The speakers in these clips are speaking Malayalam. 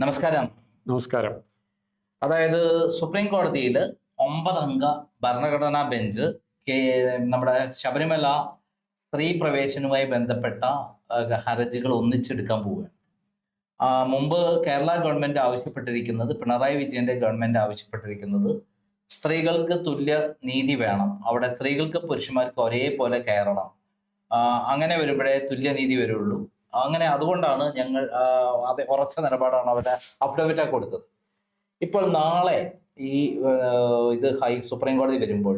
നമസ്കാരം. നമസ്കാരം. അതായത് സുപ്രീം കോടതിയിൽ ഒമ്പതംഗ ഭരണഘടനാ ബെഞ്ച് നമ്മുടെ ശബരിമല സ്ത്രീ പ്രവേശനവുമായി ബന്ധപ്പെട്ട ഹർജികൾ ഒന്നിച്ചെടുക്കാൻ പോവുകയാണ്. മുമ്പ് കേരള ഗവൺമെന്റ് ആവശ്യപ്പെട്ടിരിക്കുന്നത് പിണറായി വിജയന്റെ ഗവൺമെന്റ് ആവശ്യപ്പെട്ടിരിക്കുന്നത് സ്ത്രീകൾക്ക് തുല്യ നീതി വേണം. അവിടെ സ്ത്രീകൾക്ക് പുരുഷന്മാർക്ക് ഒരേപോലെ കയറണം. അങ്ങനെ വരുമ്പോഴേ തുല്യ നീതി വരുള്ളൂ. അങ്ങനെ അതുകൊണ്ടാണ് ഞങ്ങൾ അതെ ഉറച്ച നിലപാടാണ് അവരുടെ അഫിഡവിറ്റാ കൊടുത്തത്. ഇപ്പോൾ നാളെ ഈ ഇത് ഹൈ സുപ്രീം കോടതി വരുമ്പോൾ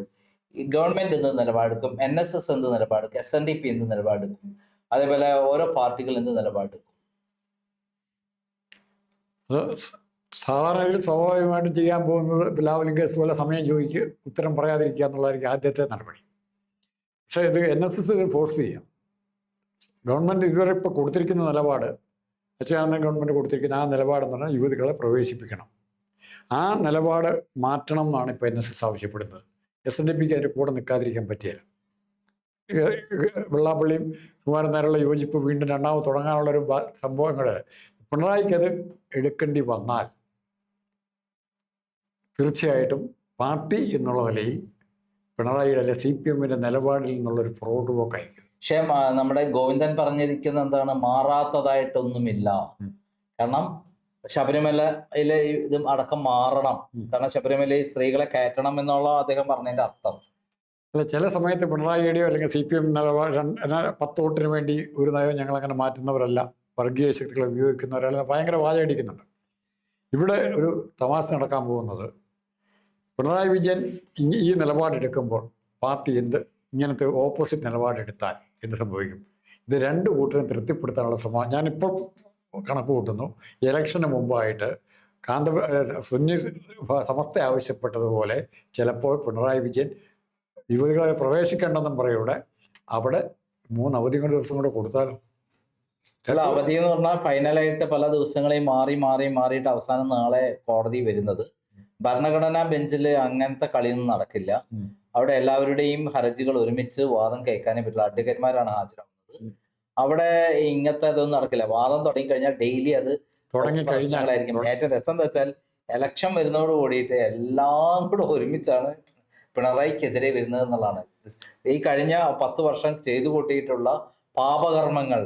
ഗവൺമെന്റ് എന്ത് നിലപാടെടുക്കും? എൻ എസ് എസ് എന്ത് നിലപാടെടുക്കും? എസ് എൻ ഡി പി എന്ത് നിലപാടെടുക്കും? അതേപോലെ ഓരോ പാർട്ടികൾ എന്ത് നിലപാടെടുക്കും? സാധാരണയിൽ സ്വാഭാവികമായിട്ടും ചെയ്യാൻ പോകുന്നത് ബിലാവലിംഗ് കേസ് പോലെ സമയം ചോദിക്കുക ഉത്തരം പറയാതിരിക്കുക എന്നുള്ളതായിരിക്കും ആദ്യത്തെ നടപടി. പക്ഷേ ഇത് എൻ എസ് എസ് ഫോഴ്സ് ചെയ്യാം. ഗവൺമെന്റ് ഇതുവരെ ഇപ്പോൾ കൊടുത്തിരിക്കുന്ന നിലപാട് അച്യുതാനന്ദൻ ഗവൺമെന്റ് കൊടുത്തിരിക്കുന്ന ആ നിലപാടെന്ന് പറഞ്ഞാൽ യുവതികളെ പ്രവേശിപ്പിക്കണം. ആ നിലപാട് മാറ്റണം എന്നാണ് ഇപ്പോൾ എൻ എസ് എസ് ആവശ്യപ്പെടുന്നത്. എസ് എൻ ഡി പിക്ക് അതിന്റെ കൂടെ നിൽക്കാതിരിക്കാൻ പറ്റിയില്ല വെള്ളാപ്പള്ളിയും കുമാരൻ നേരെയുള്ള യോജിപ്പ് വീണ്ടും രണ്ടാമത് തുടങ്ങാനുള്ളൊരു സംഭവങ്ങൾ പിണറായിക്ക് അത് എടുക്കേണ്ടി വന്നാൽ തീർച്ചയായിട്ടും പാർട്ടി എന്നുള്ള നിലയിൽ പിണറായിയുടെ അല്ലെ സി പി എമ്മിന്റെ നിലപാടിൽ നിന്നുള്ളൊരു പുറകോട്ട് പോക്കായിരിക്കും. പക്ഷേ നമ്മുടെ ഗോവിന്ദൻ പറഞ്ഞിരിക്കുന്ന എന്താണ്? മാറാത്തതായിട്ടൊന്നുമില്ല. കാരണം ശബരിമലയിലെ ഇത് അടക്കം മാറണം. കാരണം ശബരിമലയിൽ സ്ത്രീകളെ കയറ്റണം എന്നുള്ള അദ്ദേഹം പറഞ്ഞതിന്റെ അർത്ഥം. അല്ല ചില സമയത്ത് പിണറായി വീഡിയോ അല്ലെങ്കിൽ സി പി എം പത്ത് വോട്ടിന് വേണ്ടി ഒരു ഞങ്ങൾ അങ്ങനെ മാറ്റുന്നവരല്ല. വർഗീയ ശക്തികളെ ഉപയോഗിക്കുന്നവരല്ല. ഭയങ്കര വാചകടിക്കുന്നുണ്ട് ഇവിടെ ഒരു തമാശ നടക്കാൻ പോകുന്നത്. പിണറായി വിജയൻ ഈ നിലപാടെടുക്കുമ്പോൾ പാർട്ടി എന്ത് ഇങ്ങനത്തെ ഓപ്പോസിറ്റ് നിലപാടെടുത്താൽ എന്ത് സംഭവിക്കും? ഇത് രണ്ട് കൂട്ടരും തൃപ്തിപ്പെടുത്താനുള്ള ശ്രമം ഞാനിപ്പോൾ കണക്ക് കൂട്ടുന്നു. ഇലക്ഷന് മുമ്പായിട്ട് കാന്ത സുന്നി സമസ്ത ആവശ്യപ്പെട്ടതുപോലെ ചിലപ്പോൾ പിണറായി വിജയൻ യുവതികളെ പ്രവേശിക്കേണ്ടെന്നും പറയൂടെ അവിടെ മൂന്ന് അവധി കൊണ്ട് ദിവസം കൂടെ കൊടുത്താൽ അല്ല അവധി എന്ന് പറഞ്ഞാൽ ഫൈനലായിട്ട് പല ദിവസങ്ങളെയും മാറി മാറി മാറിയിട്ട് അവസാനം നാളെ കോടതി വരുന്നത്. ഭരണഘടനാ ബെഞ്ചിൽ അങ്ങനത്തെ കളിയൊന്നും നടക്കില്ല. അവിടെ എല്ലാവരുടെയും ഹർജികൾ ഒരുമിച്ച് വാദം കേൾക്കാനേ പറ്റില്ല. അഡ്വക്കേറ്റ്മാരാണ് ഹാജരാകുന്നത്. അവിടെ ഇങ്ങനത്തെ ഇതൊന്നും നടക്കില്ല. വാദം തുടങ്ങി കഴിഞ്ഞാൽ ഡെയിലി അത് പ്രശ്നങ്ങളായിരിക്കും. ഏറ്റവും രസം എന്താ വെച്ചാൽ എലക്ഷൻ വരുന്നതോട് കൂടിയിട്ട് എല്ലാം കൂടെ ഒരുമിച്ചാണ് പിണറായിക്കെതിരെ വരുന്നത് എന്നുള്ളതാണ്. ഈ കഴിഞ്ഞ പത്ത് വർഷം ചെയ്തു കൂട്ടിയിട്ടുള്ള പാപകർമ്മങ്ങൾ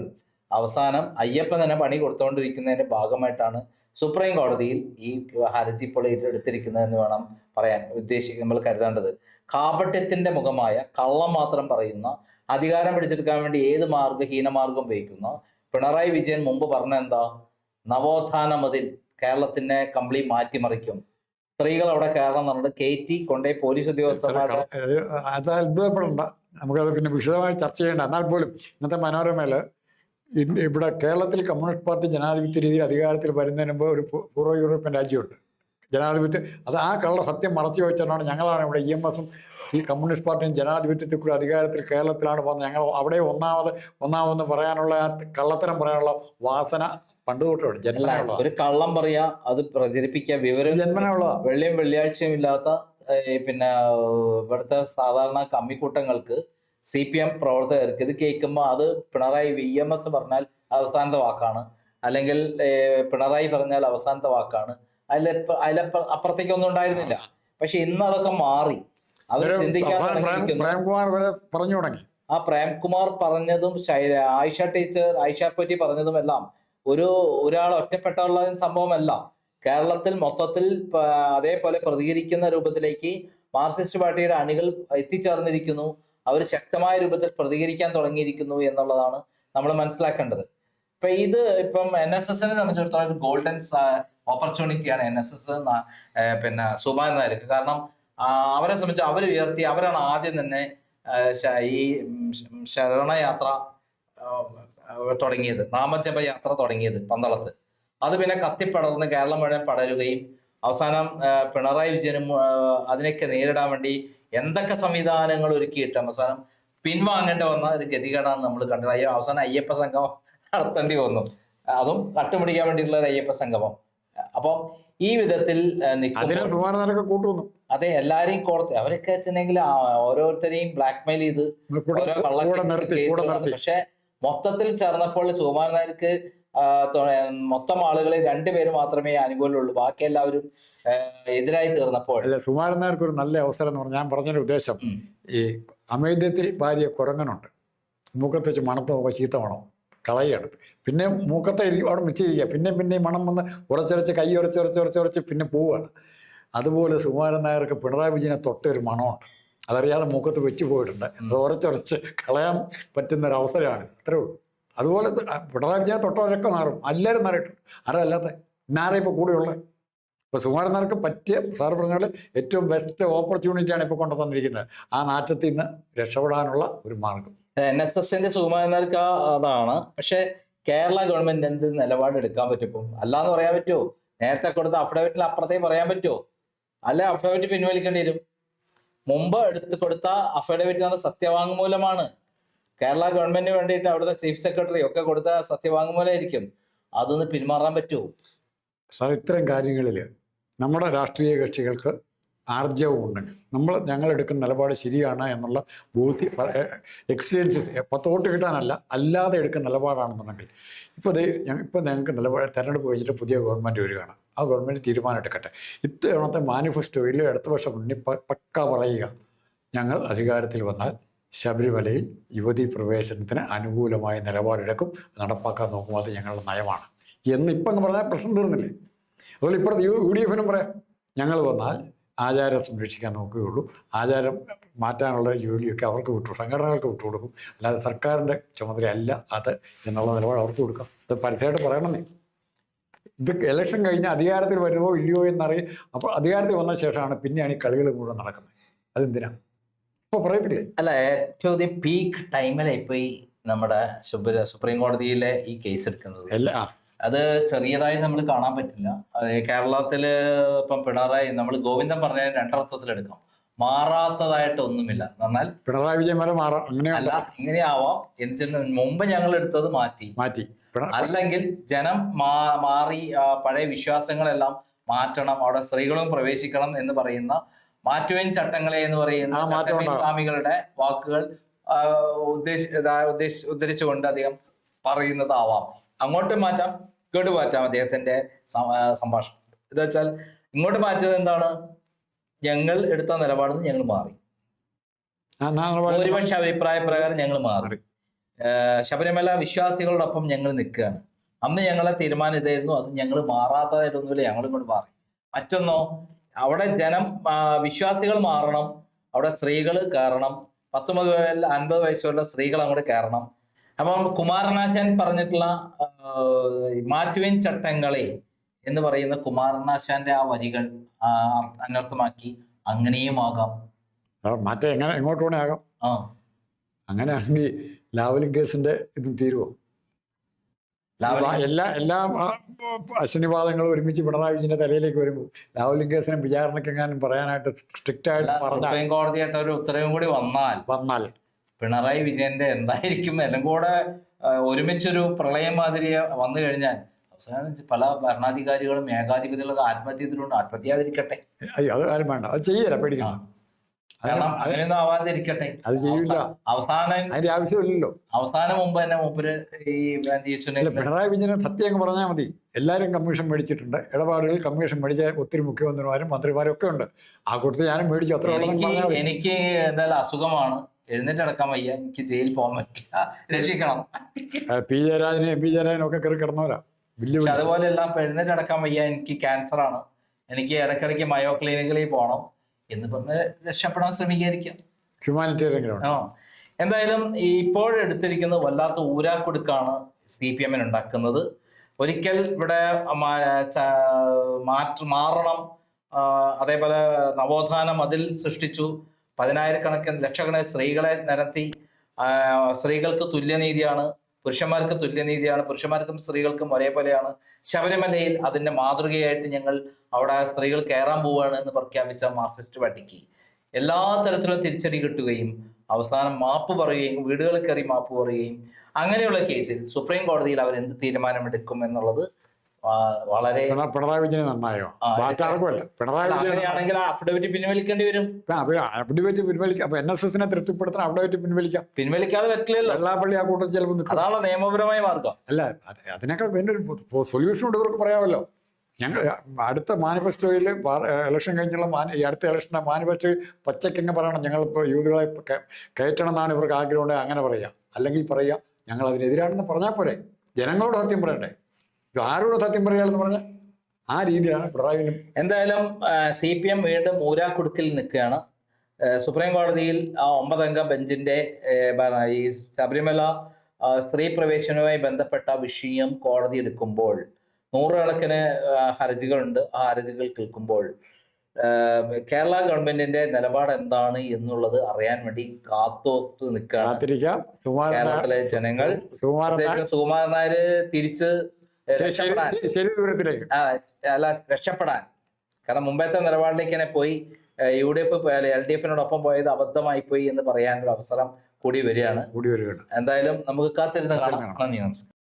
അവസാനം അയ്യപ്പൻ തന്നെ പണി കൊടുത്തുകൊണ്ടിരിക്കുന്നതിന്റെ ഭാഗമായിട്ടാണ് സുപ്രീം കോടതിയിൽ ഈ ഹർജി ഇപ്പോൾ എടുത്തിരിക്കുന്നതെന്ന് വേണം പറയാൻ ഉദ്ദേശിക്കുക നമ്മൾ കരുതേണ്ടത്. കാപട്യത്തിന്റെ മുഖമായ കള്ളം മാത്രം പറയുന്ന അധികാരം പിടിച്ചെടുക്കാൻ വേണ്ടി ഏത് മാർഗ ഹീനമാർഗം ഉപയോഗിക്കുന്ന? പിണറായി വിജയൻ മുമ്പ് പറഞ്ഞ എന്താ? നവോത്ഥാന മതിൽ കേരളത്തിനെ കംപ്ലീറ്റ് മാറ്റിമറിക്കും. സ്ത്രീകൾ അവിടെ കയറണം എന്നുള്ളത് കയറ്റി കൊണ്ടുപോയി പോലീസ് ഉദ്യോഗസ്ഥന്മാരുടെ അത് അത്ഭുതപ്പെടണ്ട. നമുക്കത് പിന്നെ വിശദമായി ചർച്ച ചെയ്യേണ്ട. എന്നാൽ പോലും ഇന്നത്തെ മനോരമയിൽ ഇവിടെ കേരളത്തിൽ കമ്മ്യൂണിസ്റ്റ് പാർട്ടി ജനാധിപത്യ രീതിയിൽ അധികാരത്തിൽ വരുന്നതിന് മുമ്പ് ഒരു പൂർവ യൂറോപ്യൻ രാജ്യമുണ്ട്. ജനാധിപത്യം അത് ആ കള്ള സത്യം മറച്ചു വെച്ചാണ് ഞങ്ങളാണ് ഇവിടെ ഇ എം എസും ഈ കമ്മ്യൂണിസ്റ്റ് പാർട്ടിയും ജനാധിപത്യത്തിൽ കൂടി അധികാരത്തിൽ കേരളത്തിലാണ് വന്നത് ഞങ്ങൾ അവിടെ ഒന്നാമത് ഒന്നാമതെന്ന് പറയാനുള്ള ആ കള്ളത്തരം പറയാനുള്ള വാസന പണ്ട് തൊട്ടുണ്ട് ജന്മനുള്ള ഒരു കള്ളം പറയാ അത് പ്രചരിപ്പിക്കുക വിവരം ജന്മനുള്ള വെള്ളിയും വെള്ളിയാഴ്ചയും ഇല്ലാത്ത പിന്നെ ഇവിടുത്തെ സാധാരണ കമ്മിക്കൂട്ടങ്ങൾക്ക് സി പി എം പ്രവർത്തകർക്ക് ഇത് കേൾക്കുമ്പോൾ അത് പിണറായി വി എം എസ് പറഞ്ഞാൽ അവസാനത്തെ വാക്കാണ്. അല്ലെങ്കിൽ പിണറായി പറഞ്ഞാൽ അവസാനത്തെ വാക്കാണ്. അതിൽ അതിലെ അപ്പുറത്തേക്കൊന്നും ഉണ്ടായിരുന്നില്ല. പക്ഷെ ഇന്ന് അതൊക്കെ മാറി. അവർ ചിന്തിക്കാൻ പറഞ്ഞു തുടങ്ങി. ആ പ്രേംകുമാർ പറഞ്ഞതും ആയിഷ ടീച്ചർ ആയിഷ പറ്റി പറഞ്ഞതും എല്ലാം ഒരു ഒരാൾ ഒറ്റപ്പെട്ടുള്ള സംഭവമല്ല കേരളത്തിൽ മൊത്തത്തിൽ അതേപോലെ പ്രതികരിക്കുന്ന രൂപത്തിലേക്ക് മാർക്സിസ്റ്റ് പാർട്ടിയുടെ അണികൾ എത്തിച്ചേർന്നിരിക്കുന്നു. അവർ ശക്തമായ രൂപത്തിൽ പ്രതികരിക്കാൻ തുടങ്ങിയിരിക്കുന്നു എന്നുള്ളതാണ് നമ്മൾ മനസ്സിലാക്കേണ്ടത്. ഇപ്പൊ ഇത് ഇപ്പം എൻ എസ് എസിനെ സംബന്ധിച്ചിടത്തോളം ഒരു ഗോൾഡൻ ഓപ്പർച്യൂണിറ്റിയാണ് എൻ എസ് എസ് പിന്നെ സുബാൻ നായർക്ക്. കാരണം അവരെ സംബന്ധിച്ച് അവർ ഉയർത്തി അവരാണ് ആദ്യം തന്നെ ഈ ശരണയാത്ര തുടങ്ങിയത്. നാമജപ യാത്ര തുടങ്ങിയത് പന്തളത്ത്. അത് പിന്നെ കത്തിപ്പടർന്ന് കേരളം മുഴുവൻ പടരുകയും അവസാനം പിണറായി വിജയനും അതിനൊക്കെ നേരിടാൻ വേണ്ടി എന്തൊക്കെ സംവിധാനങ്ങൾ ഒരുക്കിയിട്ട് അവസാനം പിൻവാങ്ങേണ്ട വന്ന ഒരു ഗതികേടാണ് നമ്മൾ കണ്ടത്. അയ്യോ അവസാനം അയ്യപ്പ സംഗമം നടത്തേണ്ടി വന്നു. അതും കട്ടുപിടിക്കാൻ വേണ്ടിയിട്ടുള്ള ഒരു അയ്യപ്പ സംഗമം. അപ്പം ഈ വിധത്തിൽ കൂട്ടുന്നു. അതെ എല്ലാരെയും കോടത്ത് അവരൊക്കെ വെച്ചിട്ടുണ്ടെങ്കിൽ ഓരോരുത്തരെയും ബ്ലാക്ക്മെയിൽ ചെയ്ത് ഓരോ കള്ളക്കൂടെ പക്ഷെ മൊത്തത്തിൽ ചേർന്നപ്പോൾ സുകുമാരൻ നായർക്ക് മൊത്തം ആളുകളെ രണ്ടുപേര് മാത്രമേ അനുകൂലമുള്ളൂ ബാക്കി എല്ലാവരും എതിരായി തീർന്നപ്പോൾ. അല്ല സുമാരൻ നായർക്ക് ഒരു നല്ല അവസരം എന്ന് പറഞ്ഞാൽ ഞാൻ പറഞ്ഞൊരു ഉദ്ദേശം. ഈ അമേദ്യത്തിൽ ഭാര്യ കുരങ്ങനുണ്ട്. മൂക്കത്ത് വെച്ച് മണത്ത് ചീത്ത മണം കളയാണ് പിന്നെ മൂക്കത്തെ അവിടെ വെച്ചിരിക്കുക. പിന്നെ പിന്നെ മണം വന്ന് ഉറച്ചുറച്ച് കൈ ഉറച്ച് ഉറച്ച് ഉറച്ച് ഉറച്ച് പിന്നെ പോവുകയാണ്. അതുപോലെ സുകുമാരൻ നായർക്ക് പിണറായി വിജയനെ തൊട്ടൊരു മണമുണ്ട്. അതറിയാതെ മൂക്കത്ത് വെച്ച് പോയിട്ടുണ്ട്. അത് ഉറച്ചുറച്ച് കളയാൻ പറ്റുന്നൊരവസരമാണ്. അത്രേ ഉള്ളൂ. അതുപോലെ പിണറായി വിജയൻ തൊട്ടവരൊക്കെ മാറും. എല്ലാവരും മാറിയിട്ട് ആരല്ലാത്ത ഇന്നാരെ ഇപ്പോൾ കൂടെയുള്ളത് ഇപ്പോൾ സുകുമാരൻ നായർക്ക് പറ്റിയ സാർ പറഞ്ഞാൽ ഏറ്റവും ബെസ്റ്റ് ഓപ്പർച്യൂണിറ്റിയാണ് ഇപ്പോൾ കൊണ്ടു തന്നിരിക്കുന്നത് ആ നാറ്റത്തിൽ നിന്ന് രക്ഷപ്പെടാനുള്ള ഒരു മാർഗം. എൻ എസ് എസിന്റെ സുകുമാരനാർക്ക് അതാണ്. പക്ഷെ കേരള ഗവൺമെന്റ് എന്ത് നിലപാട് എടുക്കാൻ പറ്റും അല്ലാന്ന് പറയാൻ പറ്റുമോ നേരത്തെ കൊടുത്ത അഫിഡവിറ്റിൽ അപ്പുറത്തേ പറയാൻ പറ്റുമോ അല്ല അഫിഡവിറ്റ് പിൻവലിക്കേണ്ടി വരും? മുമ്പ് എടുത്ത് കൊടുത്ത അഫിഡവിറ്റ് സത്യവാങ്മൂലമാണ്. കേരള ഗവൺമെന്റിന് വേണ്ടിയിട്ട് അവിടുത്തെ ചീഫ് സെക്രട്ടറി ഒക്കെ കൊടുത്ത സത്യവാങ്മൂലമായിരിക്കും അതൊന്ന് പിന്മാറാൻ പറ്റുമോ സാർ ഇത്തരം കാര്യങ്ങളിൽ നമ്മുടെ രാഷ്ട്രീയ കക്ഷികൾക്ക് ആർജവും ഉണ്ടെങ്കിൽ നമ്മൾ ഞങ്ങൾ എടുക്കുന്ന നിലപാട് ശരിയാണ് എന്നുള്ള ബോധ്യ എക്സ്ചേഞ്ച് പത്ത് വോട്ട് കിട്ടാനല്ല അല്ലാതെ എടുക്കുന്ന നിലപാടാണെന്നുണ്ടെങ്കിൽ. ഇപ്പോൾ ഇത് ഇപ്പോൾ ഞങ്ങൾക്ക് നിലപാട് തെരഞ്ഞെടുപ്പ് കഴിഞ്ഞിട്ട് പുതിയ ഗവൺമെന്റ് വരികയാണ്. ആ ഗവൺമെന്റ് തീരുമാനം എടുക്കട്ടെ ഇത്തവണത്തെ മാനിഫെസ്റ്റോയിൽ ഇടതുപക്ഷ മുന്നിൽ പ- പക്ക പറയുക. ഞങ്ങൾ അധികാരത്തിൽ വന്നാൽ ശബരിമലയിൽ യുവതി പ്രവേശനത്തിന് അനുകൂലമായ നിലപാടെടുക്കും. നടപ്പാക്കാൻ നോക്കും അത് ഞങ്ങളുടെ നയമാണ്. എന്ന് ഇപ്പം അങ്ങ് പറഞ്ഞാൽ പ്രശ്നം തീർന്നില്ലേ? അതുപോലെ ഇപ്പുറത്ത് യു ഡി എഫിനും പറയാം. ഞങ്ങൾ വന്നാൽ ആചാരം സംരക്ഷിക്കാൻ നോക്കുകയുള്ളൂ. ആചാരം മാറ്റാനുള്ള ജോലിയൊക്കെ അവർക്ക് വിട്ടു സംഘടനകൾക്ക് വിട്ടുകൊടുക്കും അല്ലാതെ സർക്കാരിന്റെ ചുമതലയല്ല അത് എന്നുള്ള നിലപാട് അവർക്ക് കൊടുക്കാം. അത് പരസ്യമായിട്ട് പറയണമെന്നേ. ഇത് ഇലക്ഷൻ കഴിഞ്ഞ് അധികാരത്തിൽ വരുമോ ഇല്ലയോ എന്നറിയാം അപ്പോൾ അധികാരത്തിൽ വന്ന ശേഷമാണ് പിന്നെയാണ് ഈ കളികൾ മുഴുവൻ നടക്കുന്നത്. അതെന്തിനാ? ഇപ്പോൾ പറയത്തില്ലേ? അല്ല ഏറ്റവും പീക്ക് ടൈമിലായി ഇപ്പൊ ഈ നമ്മുടെ സുപ്രീം കോടതിയിലെ ഈ കേസ് എടുക്കുന്നത്. അത് ചെറിയതായി നമ്മൾ കാണാൻ പറ്റില്ല. കേരളത്തിൽ ഇപ്പം പിണറായി നമ്മൾ ഗോവിന്ദൻ പറഞ്ഞ രണ്ടർത്ഥത്തിൽ എടുക്കാം. മാറാത്തതായിട്ട് ഒന്നുമില്ല. എന്നാൽ പിണറായി വിജയൻ വരെ മാറാം. അല്ല ഇങ്ങനെയാവാം എന്ന് മുമ്പ് ഞങ്ങൾ എടുത്തത് മാറ്റി. മാറ്റി. അല്ലെങ്കിൽ ജനം മാ- മാറി പഴയ വിശ്വാസങ്ങളെല്ലാം മാറ്റണം. അവിടെ സ്ത്രീകളും പ്രവേശിക്കണം എന്ന് പറയുന്ന മാറ്റുവേൻ ചട്ടങ്ങളെ എന്ന് പറയുന്ന. സ്വാമികളുടെ വാക്കുകൾ ഉദ്ദേശ ഉദ്ധരിച്ചുകൊണ്ട് അദ്ദേഹം പറയുന്നതാവാം. അങ്ങോട്ട് മാറ്റാം ഇങ്ങോട്ട് മാറ്റാം അദ്ദേഹത്തിന്റെ സംഭാഷണം. ഇത് വെച്ചാൽ ഇങ്ങോട്ട് മാറ്റിയത് എന്താണ്? ഞങ്ങൾ എടുത്ത നിലപാടിൽ നിന്ന് ഞങ്ങൾ മാറി. ഭൂരിപക്ഷ അഭിപ്രായ പ്രകാരം ഞങ്ങൾ മാറി. മാറി. ശബരിമല വിശ്വാസികളോടൊപ്പം ഞങ്ങൾ നിൽക്കുകയാണ്. അന്ന് ഞങ്ങളെ തീരുമാനം ഇതായിരുന്നു അത് ഞങ്ങൾ മാറാത്തതായിട്ടൊന്നുമില്ല ഞങ്ങൾ ഇങ്ങോട്ട് മാറി. മറ്റൊന്നോ? അവിടെ ജനം വിശ്വാസികൾ മാറണം. അവിടെ സ്ത്രീകൾ കയറണം. പത്തൊമ്പത് അൻപത് വയസ്സുള്ള സ്ത്രീകൾ അങ്ങോട്ട് കയറണം. അപ്പം കുമാരനാശാൻ പറഞ്ഞിട്ടുള്ള മാറ്റുവിൻ ചട്ടങ്ങളെ എന്ന് പറയുന്ന കുമാരനാശാന്റെ ആ വരികൾ അനർത്ഥമാക്കി അങ്ങനെയും ആകാം. മാറ്റം എങ്ങനെ എങ്ങോട്ട് വേണേ ആകാം. ആ. അങ്ങനെയാണെങ്കിൽ ലാവലിംഗ് കേസിന്റെ ഇതും തീരുമോ എല്ലാ എല്ലാ അശ്വനിവാദങ്ങളും ഒരുമിച്ച് പിണറായി വിജയന്റെ തലയിലേക്ക് വരുമ്പോൾ കേസിനെ വിചാരണയ്ക്ക് എങ്ങാനും പറയാനായിട്ട് സ്ട്രിക്റ്റ് ആയിട്ട് സുപ്രീം കോടതിയായിട്ട് ഒരു ഉത്തരവും കൂടി വന്നാൽ വന്നാൽ. പിണറായി വിജയന്റെ എന്തായിരിക്കും എല്ലാം കൂടെ ഒരുമിച്ചൊരു പ്രളയം മാതിരി വന്നു കഴിഞ്ഞാൽ അവസാനം പല ഭരണാധികാരികളും ഏകാധിപതികളൊക്കെ ആത്മഹത്യ ചെയ്തിട്ടുണ്ട്. ആത്മഹത്യ ചെയ്യാതിരിക്കട്ടെ. അയ്യോ അത് ആരും വേണ്ട. അത് ചെയ്യല പേടിക്കണം കാരണം അത് അങ്ങനെയൊന്നും ആവാതിരിക്കട്ടെ. അത് ചെയ്യില്ല അവസാ- അവസാനം അതിന്റെ ആവശ്യമില്ലല്ലോ. അവസാനം മുമ്പ് തന്നെ മൂപ്പര് ഈ പിണറായി വിജയനെ സത്യം അങ്ങ് പറഞ്ഞാൽ മതി. എല്ലാവരും കമ്മീഷൻ മേടിച്ചിട്ടുണ്ട്. ഇടപാടുകളിൽ കമ്മീഷൻ മേടിച്ച ഒത്തിരി മുഖ്യമന്ത്രിമാരും മന്ത്രിമാരും ഒക്കെ ഉണ്ട്. ആ കൂട്ടത്തിൽ ഞാനും മേടിച്ചു. അത്ര എനിക്ക് എന്തായാലും അസുഖമാണ്. എഴുന്നേറ്റ് അടക്കാൻ വയ്യ. എനിക്ക് ജയിലിൽ പോകാൻ പറ്റില്ല. രക്ഷിക്കണം. പി ജയരാജനും എം പി ജയരാജനും ഒക്കെ കയറി കിടന്നവരാ. പക്ഷെ അതുപോലെ എല്ലാം എഴുന്നേറ്റ് അടക്കാൻ വയ്യ. എനിക്ക് ക്യാൻസർ ആണ്. എനിക്ക് ഇടയ്ക്കിടയ്ക്ക് മയോ ക്ലിനിക്കിൽ പോകണം എന്ന് പറഞ്ഞ് രക്ഷപ്പെടാൻ ശ്രമിക്കാതിരിക്കാം. ഹ്യൂമാനിറ്റേറിയൻ ഗ്രൗണ്ട് ആ. എന്തായാലും ഇപ്പോഴെടുത്തിരിക്കുന്ന വല്ലാത്ത ഊരാക്കൊടുക്കാണ് സി പി എമ്മിന് ഉണ്ടാക്കുന്നത്. ഒരിക്കൽ ഇവിടെ മാറ്റ മാറണം അതേപോലെ നവോത്ഥാനം അതിൽ സൃഷ്ടിച്ചു. പതിനായിരക്കണക്കിന് ലക്ഷക്കണക്കിന് സ്ത്രീകളെ നിരത്തി സ്ത്രീകൾക്ക് തുല്യനീതിയാണ്. പുരുഷന്മാർക്ക് തുല്യനീതിയാണ് പുരുഷന്മാർക്കും സ്ത്രീകൾക്കും ഒരേപോലെയാണ്. ശബരിമലയിൽ അതിന്റെ മാതൃകയായിട്ട് ഞങ്ങൾ അവിടെ സ്ത്രീകൾ കയറാൻ പോവുകയാണ് എന്ന് പ്രഖ്യാപിച്ച മാർസിസ്റ്റ് പാർട്ടിക്ക് എല്ലാ തരത്തിലും തിരിച്ചടി കിട്ടുകയും അവസാനം മാപ്പ് പറയുകയും വീടുകളിൽ കയറി മാപ്പ് പറയുകയും അങ്ങനെയുള്ള കേസിൽ സുപ്രീം കോടതിയിൽ അവർ എന്ത് തീരുമാനമെടുക്കും എന്നുള്ളത് വളരെ പിണ- പിണറായി വിജയന് നന്നായോ? ആ, പിണറായി അങ്ങനെയാണെങ്കിൽ അഫിഡവിറ്റ് പിൻവലിക്കേണ്ടി വരും. വെച്ച് പിൻവലിക്കാം അപ്പൊ എൻ എസ് എസിനെ തൃപ്തിപ്പെടുത്താൻ വെച്ച് പിൻവലിക്കാം. പിൻവലിക്കാതെ പറ്റില്ലല്ലോ. വെള്ളാപ്പള്ളി ആ കൂട്ടത്തിൽ ചിലപ്പോൾ അതാണ് നിയമപരമായ മാർഗം. അല്ല അതിനൊക്കെ ഒരു സൊല്യൂഷൻ ഉണ്ടവർക്ക് ഇവർക്ക് പറയാമല്ലോ. ഞങ്ങൾ അടുത്ത മാനിഫെസ്റ്റോയിൽ ഇലക്ഷൻ കഴിഞ്ഞുള്ള മാനി ഈ അടുത്ത ഇലക്ഷന്റെ മാനിഫെസ്റ്റോയിൽ പച്ചക്കങ്ങ് പറയണം? ഞങ്ങളിപ്പോൾ യൂത്തുകളെ ഇപ്പൊ കയ- കയറ്റണം എന്നാണ് ഇവർക്ക് ആഗ്രഹമുണ്ടെങ്കിൽ അങ്ങനെ പറയാം. അല്ലെങ്കിൽ പറയാം. ഞങ്ങൾ അതിനെതിരാണെന്ന് പറഞ്ഞാൽ പോരെ. ജനങ്ങളോട് സത്യം പറയണ്ടേ? ഇത് ആരോട് സത്യം പറയാന്ന് പറഞ്ഞാൽ ആ രീതിയിലാണ് പിണറായിനും എന്തായാലും സി പി എം വീണ്ടും ഊരാക്കുടുക്കിൽ നിൽക്കുകയാണ്. സുപ്രീം കോടതിയിൽ ആ ഒമ്പതംഗ ബെഞ്ചിന്റെ ഈ ശബരിമല സ്ത്രീ പ്രവേശനവുമായി ബന്ധപ്പെട്ട വിഷയം കോടതി എടുക്കുമ്പോൾ നൂറുകണക്കിന് ഹർജികളുണ്ട്. ആ ഹർജികൾ കേൾക്കുമ്പോൾ കേരള ഗവൺമെന്റിന്റെ നിലപാട് എന്താണ് എന്നുള്ളത് അറിയാൻ വേണ്ടി കാത്തോത്ത് നിൽക്കുകയാണ്. കേരളത്തിലെ ജനങ്ങൾ. സുകുമാരൻ നായർ തിരിച്ച് രക്ഷപ്പെടാൻ. അല്ല രക്ഷപ്പെടാൻ. കാരണം മുമ്പത്തെ നിലപാടിലേക്ക് തന്നെ പോയി U D F L D എഫിനോടൊപ്പം പോയത് അബദ്ധമായി പോയി എന്ന് പറയാനൊരു അവസരം കൂടി വരികയാണ്. കൂടി വരികയാണ്. എന്തായാലും നമുക്ക് കാത്തിരുന്ന് കാണാം. നന്ദി നമസ്കാരം.